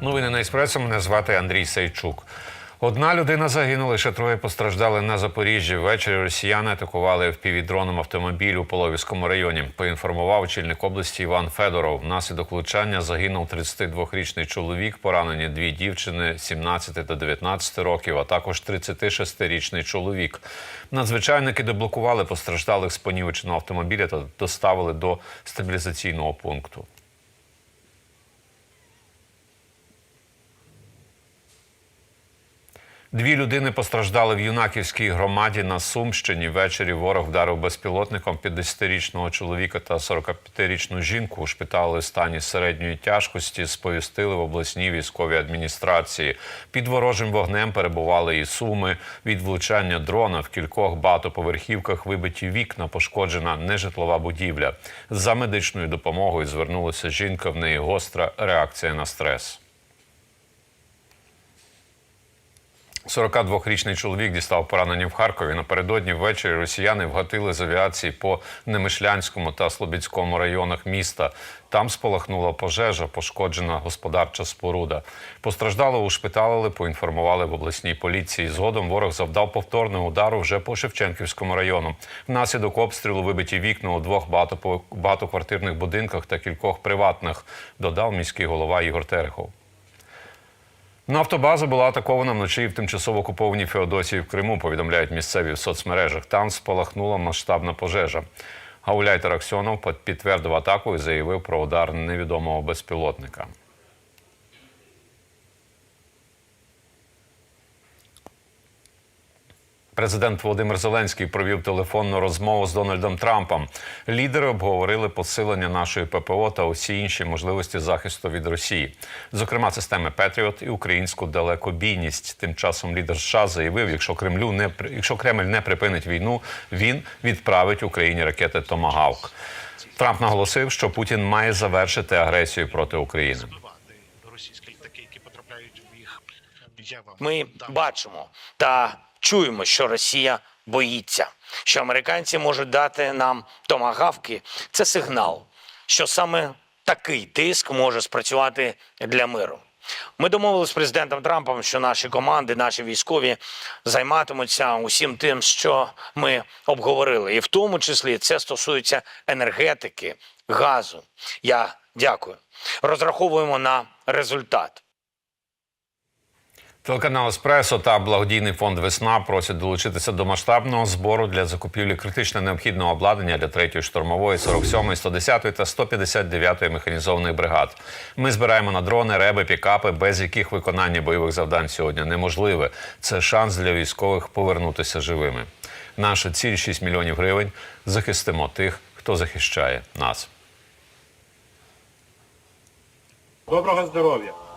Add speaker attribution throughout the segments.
Speaker 1: Новини на еспресо. Мене звати Андрій Сайчук. Одна людина загинула, ще троє постраждали на Запоріжжі. Ввечері росіяни атакували впівдроном автомобіль у Половівському районі. Поінформував очільник області Іван Федоров. Внаслідок влучання загинув 32-річний чоловік, поранені дві дівчини 17 та 19 років, а також 36-річний чоловік. Надзвичайники деблокували постраждалих з понівеченого автомобіля та доставили до стабілізаційного пункту. Дві людини постраждали в юнаківській громаді на Сумщині. Ввечері ворог вдарив безпілотником 50-річного чоловіка та 45-річну жінку. У шпиталі стані середньої тяжкості сповістили в обласній військовій адміністрації. Під ворожим вогнем перебували і суми. Від влучання дрона в кількох багатоповерхівках вибиті вікна, пошкоджена нежитлова будівля. За медичною допомогою звернулася жінка. В неї гостра реакція на стрес. 42-річний чоловік дістав поранення в Харкові. Напередодні ввечері росіяни вгатили з авіації по Немишлянському та Слобідському районах міста. Там спалахнула пожежа, пошкоджена господарча споруда. Постраждало ушпиталили, поінформували в обласній поліції. Згодом ворог завдав повторного удару вже по Шевченківському району. Внаслідок обстрілу вибиті вікна у двох багатоквартирних будинках та кількох приватних, додав міський голова Ігор Терехов. Нафтобаза була атакована вночі в тимчасово окупованій Феодосії в Криму, повідомляють місцеві в соцмережах. Там спалахнула масштабна пожежа. Гауляйтер Аксьонов підтвердив атаку і заявив про удар невідомого безпілотника. Президент Володимир Зеленський провів телефонну розмову з Дональдом Трампом. Лідери обговорили посилення нашої ППО та усі інші можливості захисту від Росії, зокрема системи Петріот і українську далекобійність. Тим часом лідер США заявив, якщо Кремлю не якщо Кремль не припинить війну, він відправить Україні ракети Томагавк. Трамп наголосив, що Путін має завершити агресію проти України.
Speaker 2: Ми бачимо та чуємо, що Росія боїться, що американці можуть дати нам томагавки. Це сигнал, що саме такий тиск може спрацювати для миру. Ми домовилися з президентом Трампом, що наші команди, наші військові займатимуться усім тим, що ми обговорили, і в тому числі це стосується енергетики, газу. Я дякую. Розраховуємо на результат.
Speaker 1: Телеканал Еспресо та благодійний фонд Весна просять долучитися до масштабного збору для закупівлі критично необхідного обладнання для 3-ї штурмової, 47-ї, 110-ї та 159-ї механізованих бригад. Ми збираємо на дрони, реби, пікапи, без яких виконання бойових завдань сьогодні неможливе. Це шанс для військових повернутися живими. Наша ціль 6 мільйонів гривень. Захистимо тих, хто захищає нас.
Speaker 3: Доброго здоров'я!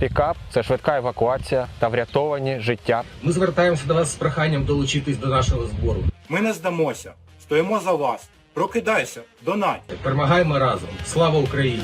Speaker 4: Пікап це швидка евакуація та врятовані життя.
Speaker 5: Ми звертаємося до вас з проханням долучитись до нашого збору.
Speaker 3: Ми не здамося, стоїмо за вас. Прокидайся, донать!
Speaker 5: Перемагаємо разом. Слава Україні!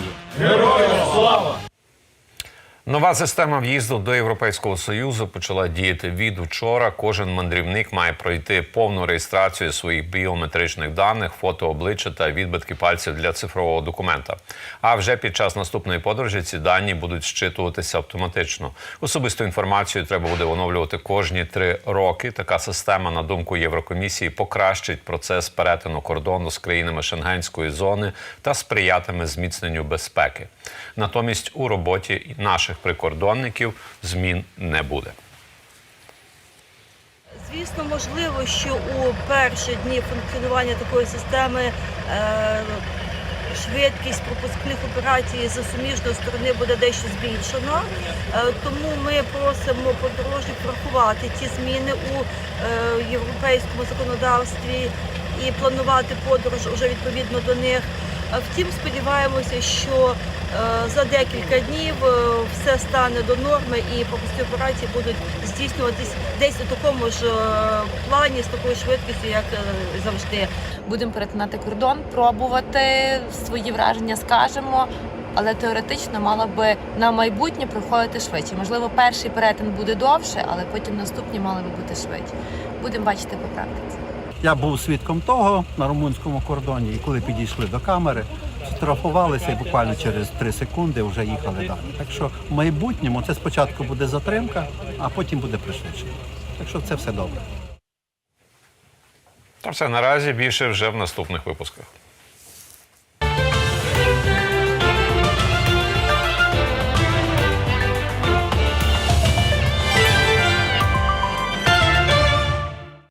Speaker 1: Нова система в'їзду до Європейського союзу почала діяти від учора. Кожен мандрівник має пройти повну реєстрацію своїх біометричних даних, фото обличчя та відбитки пальців для цифрового документа. А вже під час наступної подорожі ці дані будуть щитуватися автоматично. Особисту інформацію треба буде оновлювати кожні три роки. Така система, на думку Єврокомісії, покращить процес перетину кордону з країнами Шенгенської зони та сприятиме зміцненню безпеки. Натомість у роботі наших прикордонників змін не буде.
Speaker 6: Звісно, можливо, що у перші дні функціонування такої системи е, швидкість пропускних операцій з суміжної сторони буде дещо збільшена. Е, тому ми просимо подорожніх врахувати ті зміни у е, європейському законодавстві і планувати подорож уже відповідно до них. Втім, сподіваємося, що е, за декілька днів е, все стане до норми і пропусті операції будуть здійснюватись десь у такому ж е, плані з такою швидкістю, як завжди.
Speaker 7: Будемо перетинати кордон, пробувати свої враження скажемо. Але теоретично мало би на майбутнє проходити швидше. Можливо, перший перетин буде довше, але потім наступні мали би бути швидше. Будемо бачити по практиці.
Speaker 8: Я був свідком того на румунському кордоні, і коли підійшли до камери, штрафувалися і буквально через 3 секунди вже їхали далі. Так що в майбутньому це спочатку буде затримка, а потім буде пришвидшення. Так що це все добре.
Speaker 1: Та все наразі більше вже в наступних випусках.